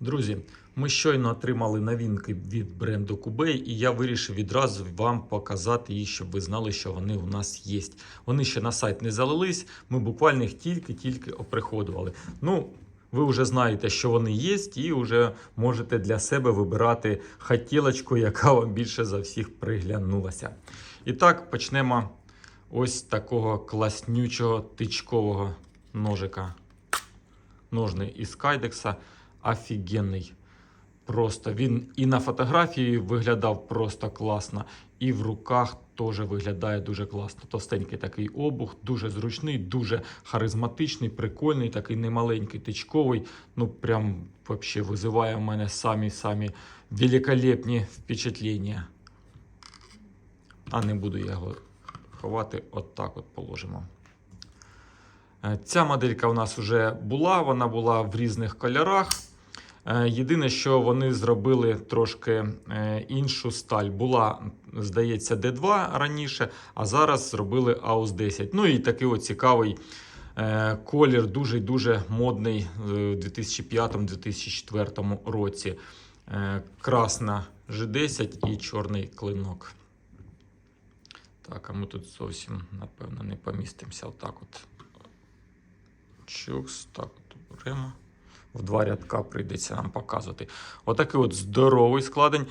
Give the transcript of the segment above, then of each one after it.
Друзі, ми щойно отримали новинки від бренду Кубей, і я вирішив відразу вам показати їх, щоб ви знали, що вони у нас є. Вони ще на сайт не залились, ми буквально їх тільки-тільки оприходували. Ну, ви вже знаєте, що вони є, і вже можете для себе вибирати хотілочку, яка вам більше за всіх приглянулася. І так, почнемо ось такого класнючого тичкового ножика. Ножний із кайдекса офігенний. Просто він і на фотографії виглядав просто класно, і в руках теж виглядає дуже класно. Товстенький такий обух, дуже зручний, дуже харизматичний, прикольний, такий немаленький, тичковий. Ну, прям вообще визиває в мене самі-самі великолепні впечатлення. А не буду я його ховати, от от положимо. Е, Ця моделька у нас вже була, вона була в різних кольорах. Е, Єдине, що вони зробили трошки е, іншу сталь. Була, здається, D2 раніше, а зараз зробили AUS 10. Ну і такий цікавий е, колір, дуже дуже модний в 2005-2004 році. Красна G10 і чорний клинок. Так, а ми тут зовсім, напевно, не помістимося. Отак от. Чукс, так от беремо. В два рядка прийдеться нам показувати. Отакий от здоровий складень.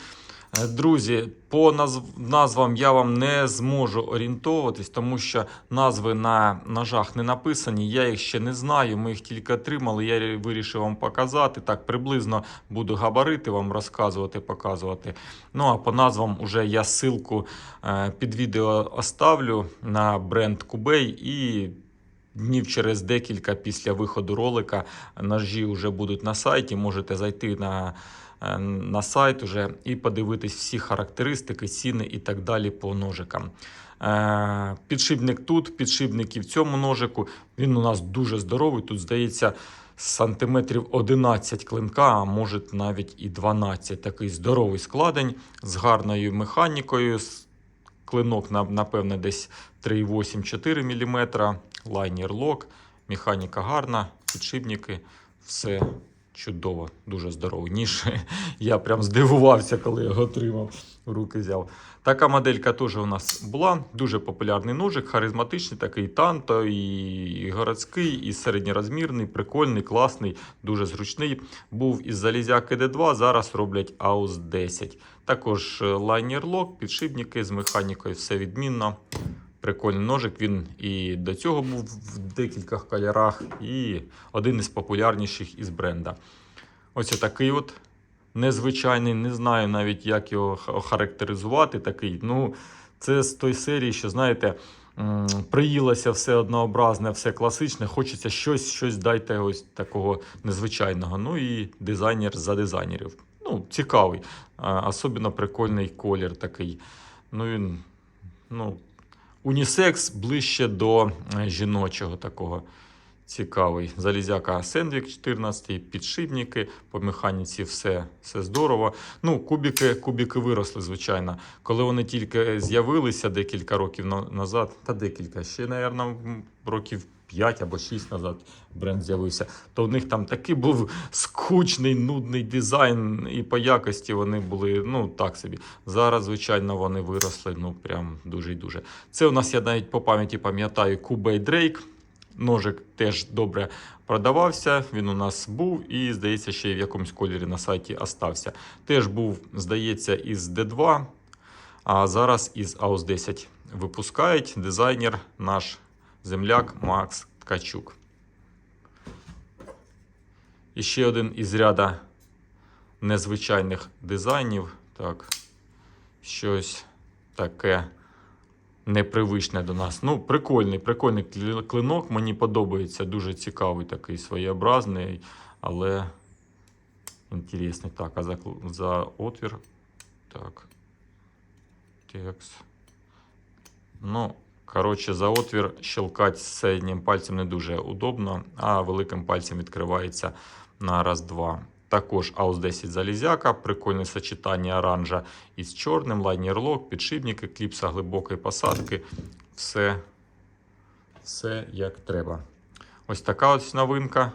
Е, Друзі, по назв... назвам я вам не зможу орієнтовуватись, тому що назви на ножах не написані. Я їх ще не знаю. Ми їх тільки отримали. Я вирішив вам показати. Так, приблизно буду габарити вам розказувати, показувати. Ну а по назвам уже я ссылку е, під відео оставлю на бренд Кубей і. Днів через декілька після виходу ролика ножі вже будуть на сайті. Можете зайти на, е, на сайт уже і подивитись всі характеристики, ціни і так далі по ножикам. Е, Підшипник тут, підшипники в цьому ножику. Він у нас дуже здоровий. Тут здається. Сантиметрів 11 клинка, а може навіть і 12. Такий здоровий складень з гарною механікою. Клинок, напевне, десь 3,8-4 мм, лайнер лок, механіка гарна, підшипники, все чудово, дуже здоровий ніж. Я прям здивувався, коли його отримав, в руки взяв. Така моделька теж у нас була. Дуже популярний ножик, харизматичний, такий танто, і городський, і середньорозмірний, прикольний, класний, дуже зручний. Був із залізяки D2, зараз роблять AUS 10. Також е, лайнер лок, підшипники з механікою, все відмінно. Прикольний ножик. Він і до цього був в декількох кольорах, і один із популярніших із бренда. Ось такий от незвичайний, не знаю навіть, як його х- охарактеризувати. Такий. Ну, це з той серії, що знаєте. Приїлося все однообразне, все класичне. Хочеться щось, щось дайте ось такого незвичайного. Ну і дизайнер за дизайнерів. Ну, цікавий. Особливо прикольний колір такий. Ну, він, ну, унісекс ближче до е, жіночого такого. Цікавий. Залізяка Сендвік 14, підшипники, по механіці все, все здорово. Ну, кубики, кубики виросли, звичайно. Коли вони тільки з'явилися декілька років на- назад, та декілька, ще, мабуть, років 5 або 6 назад бренд з'явився, то в них там такий був скучний, нудний дизайн, і по якості вони були, ну, так собі. Зараз, звичайно, вони виросли, ну, прям дуже і дуже. Це у нас, я навіть по пам'яті пам'ятаю, Кубей Дрейк. Ножик теж добре продавався. Він у нас був і, здається, ще й в якомусь кольорі на сайті остався. Теж був, здається, із D2, а зараз із AUS 10 випускають дизайнер наш земляк Макс Ткачук. І ще один із ряда незвичайних дизайнів. Так, щось таке непривичне до нас. Ну, прикольний, прикольний клинок. Мені подобається. Дуже цікавий, такий своєобразний, але інтересний. Так, а за, за отвір. Так. Текст. Ну, коротше, за отвір щелкати середнім пальцем не дуже удобно, а великим пальцем відкривається на раз-два. Також AUS 10 залізяка, прикольне сочетання оранжа із чорним, лайнер-лок, підшипники, кліпса глибокої посадки. Все, все як треба. Ось така ось новинка.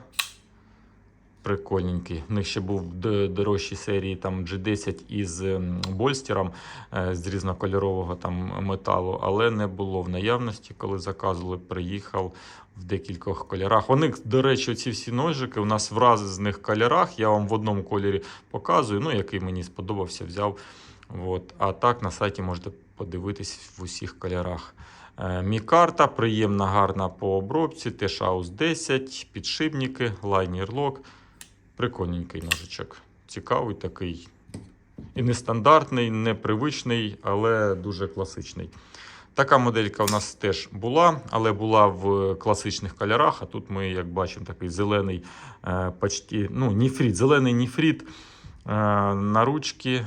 Прикольненький. У них ще був в дорожчій серії там G10 із ем, больстером е, з різнокольорового там металу, але не було в наявності, коли заказували. Приїхав в декількох кольорах. Вони, до речі, ці всі ножики у нас в різних кольорах. Я вам в одному кольорі показую, ну який мені сподобався, взяв. От. А так на сайті можете подивитись в усіх кольорах. Е, Мікарта, приємна, гарна по обробці, Тешаус 10, підшипники, лайнер лок. Прикольненький ножичок. Цікавий такий. І нестандартний, непривичний, але дуже класичний. Така моделька у нас теж була, але була в класичних кольорах. А тут ми, як бачимо, такий зелений е, почти, ну, ніфріт, зелений ніфріт е, на ручки,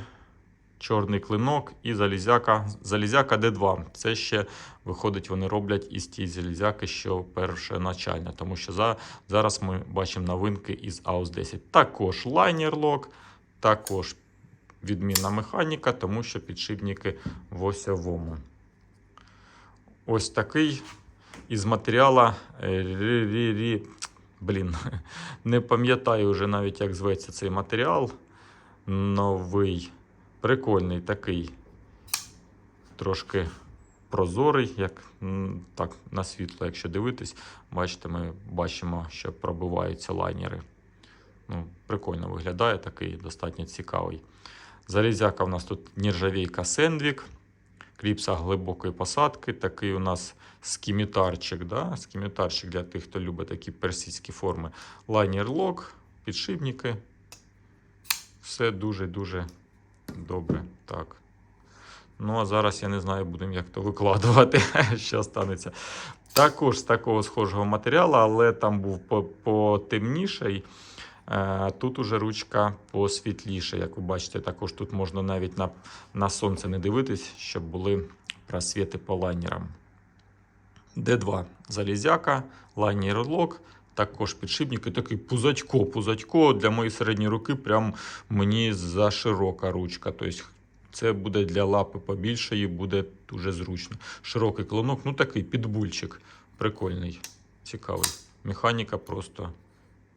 чорний клинок і залізяка, залізяка D2. Це ще виходить, вони роблять із тієї залізяки, що першоначальна, тому що за, зараз ми бачимо новинки із AUS 10. Також лайнер лок, також відмінна механіка, тому що підшипники в осьовому. Ось такий із матеріала. е, Блін, не пам'ятаю вже навіть, як зветься цей матеріал. Новий, прикольний такий. Трошки прозорий, як так, на світло, якщо дивитись, бачите, ми бачимо, що пробиваються лайнери. Ну, прикольно виглядає, такий достатньо цікавий. Залізяка у нас тут нержавійка Сендвік, кліпса глибокої посадки. Такий у нас скімітарчик. Да? Скімітарчик для тих, хто любить такі персидські форми. Лайнер лок, підшипники. Все дуже-дуже добре. Так. Ну, а зараз я не знаю, будемо як то викладувати, що станеться. Також з такого схожого матеріалу, але там був потемніший. Е, Тут уже ручка посвітліша, як ви бачите, також тут можна навіть на, на сонце не дивитись, щоб були просвіти по лайнерам. D2 залізяка, лайнер лок, також підшипники, такий пузатько, пузатько для моєї середньої руки, прям мені за широка ручка. Тобто це буде для лапи побільшої, буде дуже зручно. Широкий клинок, ну такий підбульчик. Прикольний, цікавий. Механіка просто,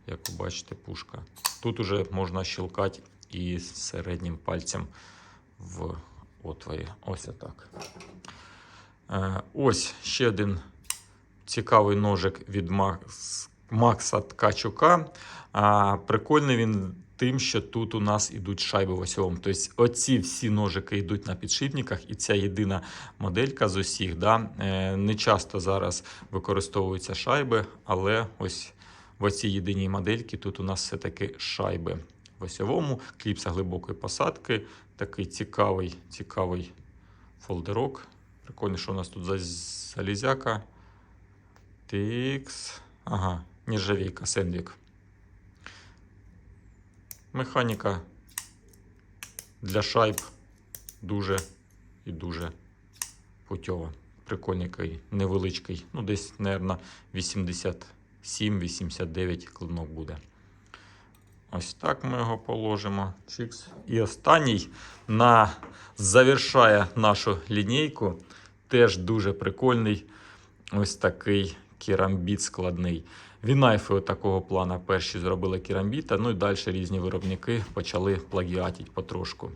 як ви бачите, пушка. Тут уже можна щелкати і середнім пальцем в отворі. Ось отак. Е, Ось ще один цікавий ножик від Макс, Макса Ткачука. А, прикольний він тим, що тут у нас ідуть шайби в осьовому. Тобто оці всі ножики йдуть на підшипниках, і ця єдина моделька з усіх. Да? Е, не часто зараз використовуються шайби, але ось в оцій єдиній модельці тут у нас все-таки шайби в осьовому, кліпса глибокої посадки, такий цікавий, цікавий фолдерок. Прикольно, що у нас тут за залізяка. Тикс. Ага, нержавійка, сендвік. Механіка для шайб дуже і дуже путьова. Прикольний невеличкий. Ну, десь, мабуть, 87-89 клинок буде. Ось так ми його положимо. Чикс. І останній на завершає нашу лінійку. Теж дуже прикольний. Ось такий керамбіт складний. Вінайфи такого плана перші зробили керамбіта, ну і далі різні виробники почали плагіатити потрошку.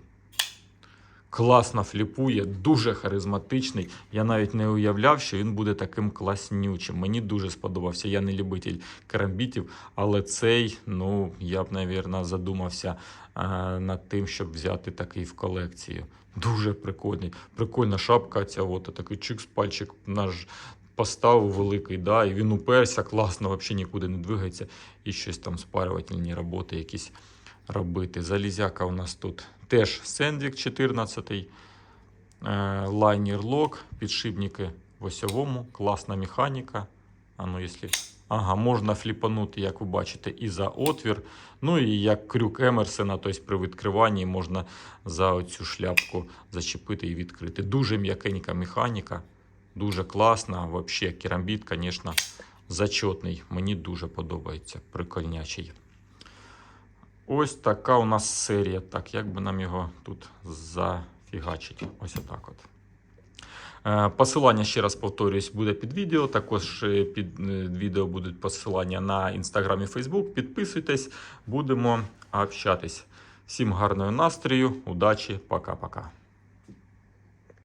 Класно фліпує, дуже харизматичний. Я навіть не уявляв, що він буде таким класнючим. Мені дуже сподобався. Я не любитель керамбітів, але цей, ну, я б, навірно, задумався е, над тим, щоб взяти такий в колекцію. Дуже прикольний. Прикольна шапка ця, от такий чикс пальчик наш поставив великий, да, і він уперся класно, взагалі нікуди не двигається. І щось там спарювальні роботи якісь робити. Залізяка у нас тут теж Сендвік 14, е, лайнер лок, підшипники в осьовому, класна механіка. А ну, якщо... Ага, можна фліпанути, як ви бачите, і за отвір. Ну і як крюк Емерсена, тобто при відкриванні можна за оцю шляпку зачепити і відкрити. Дуже м'якенька механіка, дуже класна. Взагалі, керамбіт, звісно, зачетний. Мені дуже подобається. Прикольнячий. Ось така у нас серія. Так, як би нам його тут зафігачити? Ось отак от. Е, Посилання, ще раз повторюсь, буде під відео. Також е, під е, відео будуть посилання на Інстаграм і Фейсбук. Підписуйтесь, будемо общатись. Всім гарного настрою, удачі, пока-пока.